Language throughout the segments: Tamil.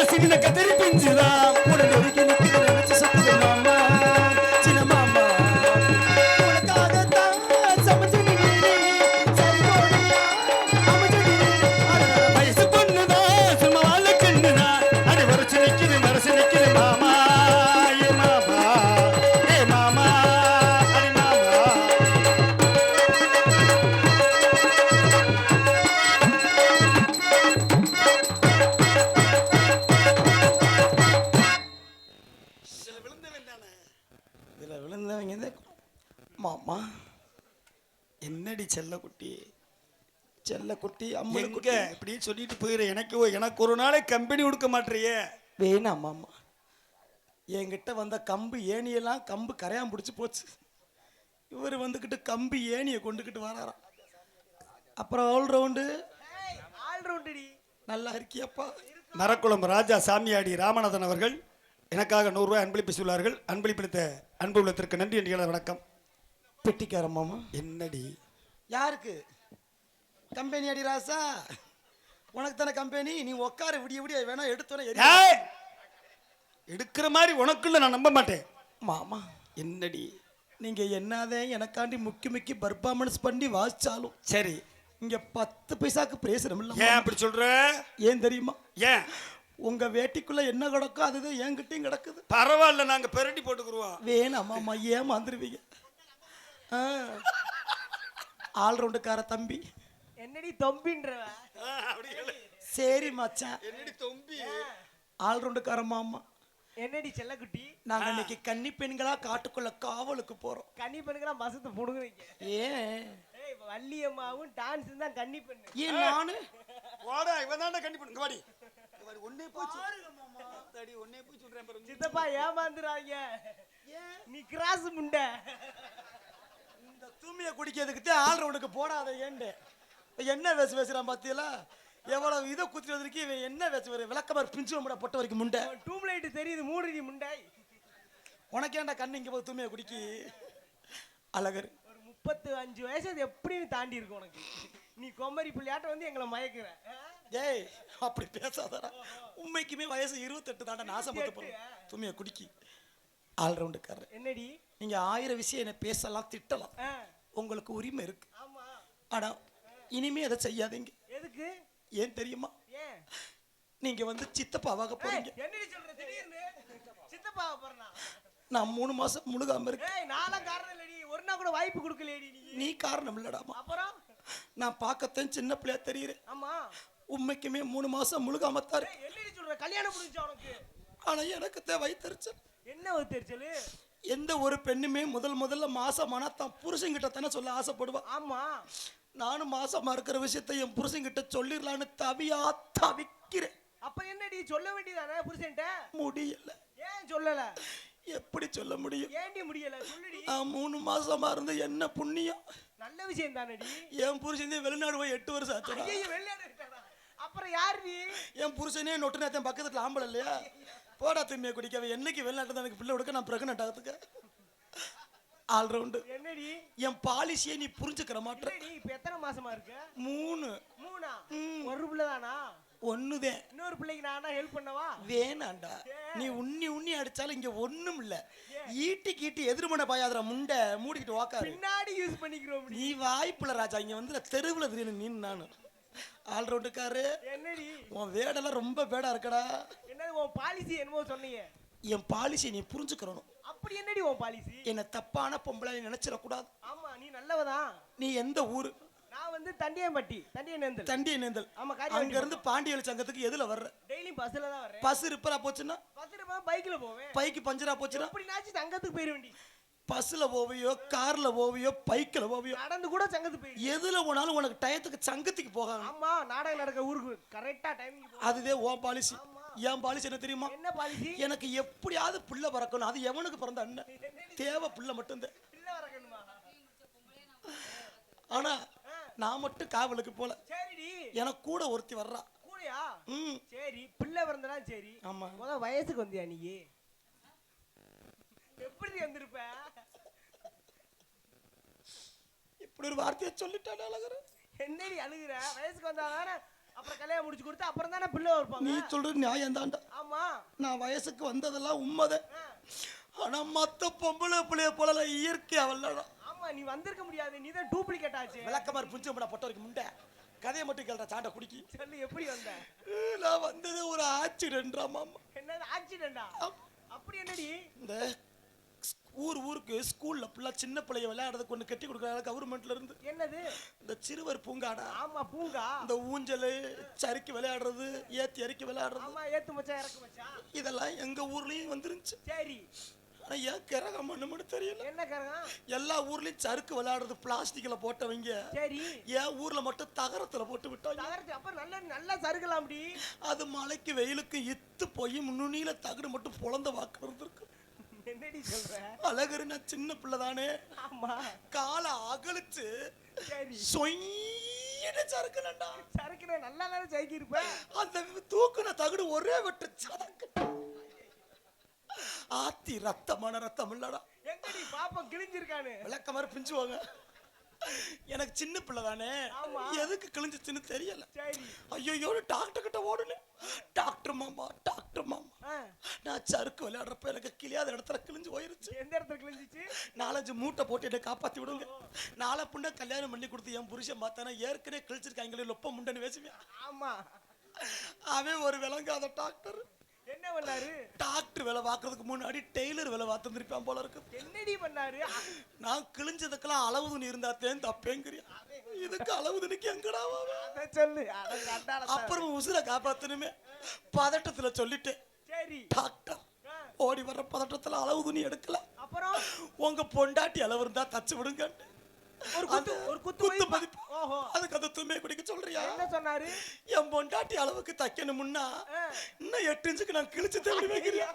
குஞ்சுதா சின்ன செல்லக்குட்டி அம்மன் எங்க? இப்படி சொல்லிட்டு போயிரு. எனக்கு எனக்கு ஒரு நாளை கம்பெனி கொடுக்க மாட்டேறியே. வேணாம் மாமா என்கிட்ட வந்த கம்பு ஏணியெல்லாம் கம்பு கரையான் பிடிச்சி போச்சு. இவர் வந்துக்கிட்டு கம்பு ஏணியை கொண்டுக்கிட்டு வராராம் அப்புறம் ஆல் ரவுண்டு நல்லா இருக்கியப்பா. மரக்குளம் ராஜா சாமியாடி ராமநாதன் அவர்கள் எனக்காக நூறு ரூபாய் அன்பளிப்பு சொல்வார்கள். அன்பளிப்பளித்த அன்பு உள்ளத்திற்கு நன்றி என்று வணக்கம். பெட்டிக்கார மாமா என்னடி? யாருக்கு? கம்பெனி அடி ராசா. உனக்கு தானே கம்பெனி? நீ உட்கார விடிய விடிய வேணா எடுத்தோன்னே! எடுக்கிற மாதிரி உனக்குள்ள நான் நம்ப மாட்டேன். மாமா. என்னடி? நீங்க என்னதே எனக்காண்டி முக்கி முக்கி பர்ஃபார்மன்ஸ் பண்ணி வாசிச்சாலும். சரி. இங்க பத்து பைசாக்கு பிரேசனம் இல்ல ஏன் அப்படி சொல்ற? ஏன் தெரியுமா? ஏன்? உங்க வேட்டிக்குள்ள என்ன கிடக்கோ அதுதான் என்கிட்டயும் கிடக்குது. பரவாயில்ல நாங்க பெரட்டி போட்டுக்குருவோம். வேணாம் மாமா ஏன் வந்துருவீங்க ஆல்ரவுண்டுக்கார தம்பி. என்னடி தொம்பின்றவ? சரி மச்சான். என்னடி தொம்பி? ஆல்ரவுண்டுக்கார மாமா. என்னடி செல்லக்குட்டி? நாங்க இன்னைக்கு கன்னி பெண்களா காட்டுக்குள்ள காவலுக்கு போறோம். கன்னி பெண்ணுக்கெல்லாம் மசத்து புடுங்குறீங்க ஏன்? ஏய் வள்ளியம்மாவும் டான்ஸ் தான் கன்னி பெண்ணு. ஏன் நானு? வாடா இவன் தானே கண்டிப்பா இங்க வாடி. ஒன்னே போச்சு. தடி ஒன்னே போய் சொல்றேன் பாருங்க சித்தப்பா ஏமாந்துறாங்க. நீ கிராஸ் முண்டை. இந்த தூமியை குடிக்கிறதுக்கு தான் ஆல்ரவுண்டுக்கு போடாத ஏண்டு என்ன வேசு பேசுறான் பாத்தீங்களா எவ்வளவு இதை குத்திட்டு வந்திருக்கு இவன் என்ன வேசு வர விளக்கமார் பிஞ்சு முட பொட்ட வரைக்கும் முண்டை. டூம் லைட் தெரியுது மூடுடி முண்டை. உனக்கேண்டா கண்ணு இங்க போய் தூமியை குடிக்கி? அழகர். ஒரு முப்பத்து அஞ்சு வயசு அது எப்படின்னு தாண்டி இருக்கு உனக்கு. நீ கொம்மரி பிள்ளையாட்ட வந்து எங்களை மயக்குற? ஏய் அப்படி பேசாதடா. உண்மைக்குமே வயசு இருபத்தெட்டு தாண்டா நாசமத்து போறோம் தூமியை குடிக்கி. ஆல்ரவுண்டுக்காரர் என்னடி? நீங்க ஆயிரம் விஷயம் என்ன பேசலாம் திட்டலாம். உங்களுக்கு உரிமை இருக்கு. ஆமா. ஆனா இனிமே அதை செய்யாதீங்க. எதுக்கு? ஏன் தெரியுமா? நீங்க வந்து சித்தப்பாவாக போறீங்க. நான் மூணு மாசம் முழுகாம இருக்கேன். நானும் காரணம் இல்லடி. ஒரு நாள் கூட வாய்ப்பு கொடுக்கலையடி நீ. காரணம் இல்லடாமா? அப்புறம்? நான் பார்க்கத்தான் சின்ன பிள்ளையா தெரியுறேன். ஆமா. உண்மைக்குமே மூணு மாசம் முழுகாம தான் இருக்கு சொல்ற? கல்யாணம் முடிஞ்சா உனக்கு? ஆனா எனக்கு தான் வயிற்றுச்சல் என்ன தெரிச்சலு எந்த ஒரு பெண்ணுமே முதல் முதல்ல மாசமானா தான் புருஷன்கிட்ட தானே சொல்ல ஆசைப்படுவா. ஆமா. நானும் மாசமா இருக்கிற விஷயத்தை என் புருஷன்கிட்ட சொல்லிடலான்னு தவியா தவிக்கிறேன். அப்ப என்னடி சொல்ல வேண்டியதானே புருஷன்ட்ட முடியல. ஏன் சொல்லல? எப்படி சொல்ல முடியும்? ஏன்டி முடியல? சொல்லுடி. நான் மூணு மாசமா இருந்து என்ன புண்ணியம்? நல்ல விஷயம் தானடி. என் புருஷன் வெளிநாடு போய் எட்டு வருஷம் வெளியாடு இருக்காடா. அப்புறம் யார் நீ என் புருஷனே நொட்டு நேத்தன் பக்கத்துல ஆம்பளை இல்லையா? போடா தூய்மையை குடிக்கவே. என்னைக்கு வெளிநாட்டு எனக்கு பிள்ளை கொடுக்க நான் பிரெக்னென்ட் ஆகிறதுக்கு? ஆல்ரவுண்டு என்னடி? என் பாலிசியை நீ புரிஞ்சுக்கிற மாட்ட என்னடி இப்ப எத்தனை மாசமா இருக்க? மூணு. மூணா. ஒரு பிள்ளைதானா? ஒண்ணுதேன். இன்னொரு பிள்ளைக்கு நானா ஹெல்ப் பண்ணவா? வேணாண்டா. நீ உண்ணி உண்ணி அடிச்சாலும் இங்க ஒண்ணும் இல்ல ஈட்டி கீட்டி எதிர்மனை பாயாதுற முண்டை மூடிக்கிட்டு வாக்காரு பின்னாடி யூஸ் பண்ணிக்கிறோம் நீ வாய்ப்புல ராஜா இங்க வந்து தெருவுல திடீர்னு நீ நானு. ஆல்ரவுண்டுக்காரு என்னடி? உன் வேடெல்லாம் ரொம்ப வேடா இருக்கடா. என்னது உன் பாலிசி என்னமோ சொன்னீங்க என் பாலிசியை நீ புரிஞ்சுக்கிறணும். அப்படி என்னடி உன் பாலிசி என்ன தப்பான பொம்பளை நினைச்சிடக்கூடாது. ஆமா நீ நல்லவதான் நீ எந்த ஊரு? நான் வந்து தண்டியம்பட்டி தண்டியநேந்தல். தண்டி நேந்தல் ஆமா காரியம் அங்க இருந்து பாண்டியல் சங்கத்துக்கு எதுல வர்ற? டெய்லி பஸ்ல தான் வரேன் பஸ் ரிப்பரா போச்சுன்னா? பத்து ரூபாய் பைக்ல போவேன். பைக்கு பஞ்சரா போச்சுன்னா? எப்படினாச்சும் சங்கத்துக்கு போயிட வேண்டி பஸ்ல போவியோ கார்ல போவியோ பைக்ல போவியோ? நடந்து கூட சங்கத்துக்கு போயிடு எதுல போனாலும் உனக்கு டயத்துக்கு சங்கத்துக்கு போகாங்க. ஆமா நாடகம் நடக்க ஊருக்கு கரெக்டா டைமிங் அதுவே உன் பாலிசி என் பாலிசி என்ன தெரியுமா? என்ன பாலிசி? எனக்கு எப்படியாவது பிள்ளை பிறக்கணும். அது எவனுக்கு பிறந்த அண்ணன்? தேவை பிள்ளை மட்டும்தான். ஆனா நான் மட்டும் காவலுக்கு போல. சரிடி. எனக்கு கூட ஒருத்தி வர்றா. கூடயா? ம். சரி பிள்ளை பிறந்தனா சரி. ஆமா. முத வயசுக்கு வந்தியா நீ? எப்படி வந்திருப்ப? இப்படி ஒரு வார்த்தையை சொல்லிட்டானே அழகர. என்னடி அழுகுற? வயசுக்கு வந்தா தானே அப்புறம் கல்யாணம் முடிச்சு கொடுத்து அப்புறம் தானே பிள்ளை நீ வைப்பாங்க சொல்றது நியாயம் தான்டா. ஆமா. நான் வயசுக்கு வந்ததெல்லாம் உண்மைதான். ஆனா மத்த பொம்பளை பிள்ளைய போல இயற்கை அவல்லடா ஆமா நீ வந்திருக்க முடியாது. நீ தான் டூப்ளிகேட் ஆச்சு. விளக்கமாரி புஞ்சு பண்ண பொட்ட வரைக்கும் முண்டை. கதையை மட்டும் கேள்ற சாண்டை குடிக்கி. சொல்லு எப்படி வந்த? நான் வந்தது ஒரு ஆக்சிடென்ட்ரா மாமா. என்னது ஆக்சிடென்டா அப்படி என்னடி? இந்த ஊர் ஊருக்கு ஸ்கூல்ல ஃபுல்லா சின்ன பிள்ளைய விளையாடுறதுக்கு ஒன்று கட்டி கொடுக்குறாங்க கவர்மெண்ட்ல இருந்து என்னது? இந்த சிறுவர் பூங்காடா? ஆமா பூங்கா? இந்த ஊஞ்சல் சறுக்கி விளையாடுறது ஏத்தி இறக்கி விளையாடுறது. ஆமா ஏத்து மச்சான் இறக்கு மச்சான் இதெல்லாம் எங்க ஊர்லயும் வந்துருந்துச்சு சரி. ஆனா ஏன் கிரகம் மண்ணு தெரியல. என்ன கரகம்? எல்லா ஊர்லயும் சறுக்கு விளையாடுறது பிளாஸ்டிக்ல போட்டவங்க. சரி. என் ஊர்ல மட்டும் தகரத்துல போட்டு விட்டாங்க தகர்த்து அப்ப நல்ல நல்லா சறுக்கலாம்டி அது மலைக்கு வெயிலுக்கு இத்து போய் முன்னுனியில தகடு மட்டும் பொழந்த வாக்கு இருந்திருக்கு என்னடி சொல்ற? அழகரு நான் சின்ன பிள்ளை தானே? ஆமா. காலை அகலிச்சு சரி. சொயின்னு சறுக்குனண்டா சறுக்குற நல்லா தானே சறுக்கி இருப்ப அந்த தூக்குன தகடு ஒரே வெட்டு சதக்கு ஆத்தி ரத்தமான ரத்தம் இல்லடா. எங்கடி பாப்பம் கிழிஞ்சிருக்கானு விளக்க மாதிரி பிஞ்சுவாங்க. எனக்கு சின்ன பிள்ளை தானே. எதுக்கு கிழிஞ்சிச்சுன்னு தெரியல. சரி. ஐயோ டாக்டர் கிட்ட ஓடுனேன் டாக்டர் மாமா டாக்டர் மாமா. நான் சறுக்கு விளையாடுறப்ப எனக்கு கிளியாத இடத்துல கிழிஞ்சு போயிருச்சு. எந்த இடத்துல கிழிஞ்சிச்சு? நாலஞ்சு மூட்டை போட்டு என்னை காப்பாத்தி விடுங்க. நாளை புண்ணை கல்யாணம் பண்ணி கொடுத்து என் புருஷன் பார்த்தானா ஏற்கனவே கிழிச்சிருக்காங்களே லொப்ப முண்டன்னு பேசுவேன். ஆமா. அவன் ஒரு விளங்காத டாக்டர் என்ன பண்ணாரு? டாக்டர் வேலை பார்க்கறதுக்கு முன்னாடி டெய்லர் வேலை பார்த்துருப்பான் போல இருக்கு. என்னடி பண்ணாரு? நான் கிழிஞ்சதுக்கெல்லாம் அளவு துணி இருந்தா தேன் தப்பேங்கிறியா? இதுக்கு அளவு துணிக்கு எங்கடா சொல்லு. அப்புறம் உசுரை காப்பாத்தணுமே. பதட்டத்துல சொல்லிட்டேன். சரி. டாக்டர் ஓடி வர்ற பதட்டத்துல அளவு துணி எடுக்கல. அப்புறம்? உங்க பொண்டாட்டி அளவு இருந்தா தச்சு விடுங்க ஒரு குத்து ஒரு குத்து குத்து மதிப்பு. மதிப்பு. ஓஹோ. அதுக்கு அந்த துணியை குடிக்க சொல்றியா? என்ன சொன்னாரு? என் பொண்டாட்டி அளவுக்கு தைக்கணும்னா. இன்னும் எட்டு இன்ச்சுக்கு நான் கிழிச்சு தேடி வைக்கிறேன்.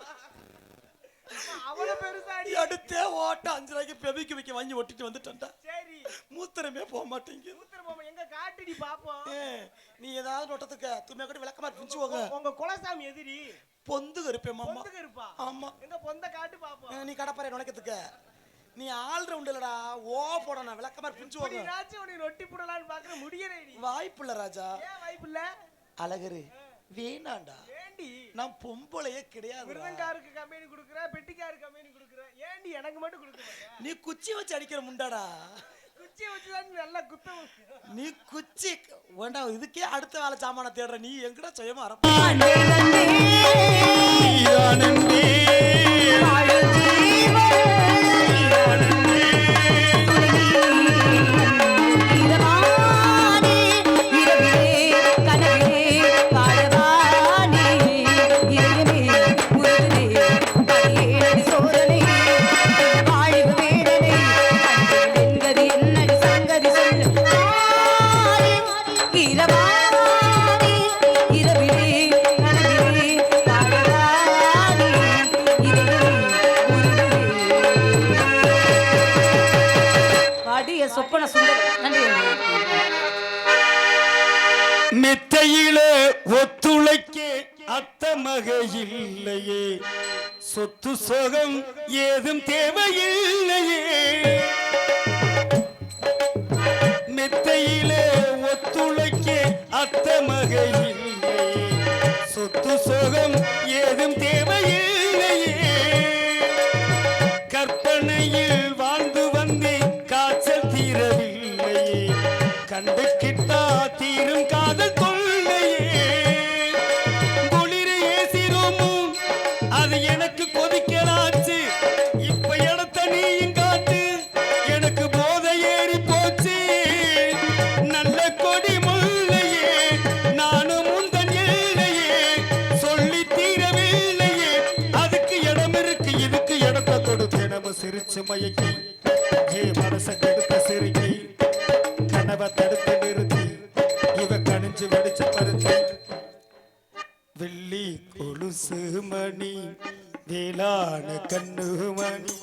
அவ்வளவு பெருசாடி அடுத்தே ஓட்ட அஞ்சு ரூபாய்க்கு பெபிக்கு வைக்க வாங்கி ஒட்டிட்டு வந்துட்டேன்டா. சரி. மூத்திரமே போக மாட்டேங்குது. ஊத்துற மாமா எங்க காட்டுடி பாப்போம்? நீ ஏதாவது ஒட்டத்துக்கு துணியை கூட விளக்கமா பிரிச்சுவோங்க உங்க குலசாமி எதிரி. பொந்துக இருப்பேன் மாமா. பொந்துக்கு இருப்பா ஆமா. எங்க பொந்த காட்டு பாப்போம். நீ கடப்பாறை நுழைக்கிறதுக்கு. நீ ஆள் ரவுண்ட் இல்லடா ஓ போடணும் விளக்கமா பிரிச்சுவோங்க எப்படினாச்சும் உன்னை ரொட்டி போடலாம்னு பாக்குற முடியறேடி வாய்ப்புள்ள ராஜா. ஏன் வாய்ப்பு இல்ல அழகரு வேணாண்டா. ஏண்டி? நான் பொம்பளையே கிடையாது விருதங்காருக்கு கம்பெனி குடுக்குற பெட்டிக்காருக்கு கம்பெனி குடுக்குற. ஏண்டி எனக்கு மட்டும் கொடுக்க மாட்டேன் நீ குச்சி வச்சு அடிக்கிற முண்டாடா. குச்சியை வச்சுதான் நீ நல்லா குத்த நீ குச்சி வேண்டா இதுக்கே அடுத்த வேலை சாமான தேடுற. நீ எங்கடா சுயமா அரப்ப பாடி என் சொப்பன சுந்தர். நன்றி. மெத்தையிலே ஒத்துழைக்க அத்த இல்லையே. சொத்து சோகம் ஏதும் தேவையில்லையே. மெத்தையிலே ஒத்துழைக்க அத்த மக இல்லையே. சொத்து சோகம் ஏதும் சிரிச்சு மயக்கி. ஏ மனச கெடுத்த சிரிக்கி கனவை தடுத்து நிறுத்தி இவ கணிஞ்சு வெடிச்ச பருத்தி. வெள்ளி கொலுசு மணி வேளாண் கண்ணு மணி.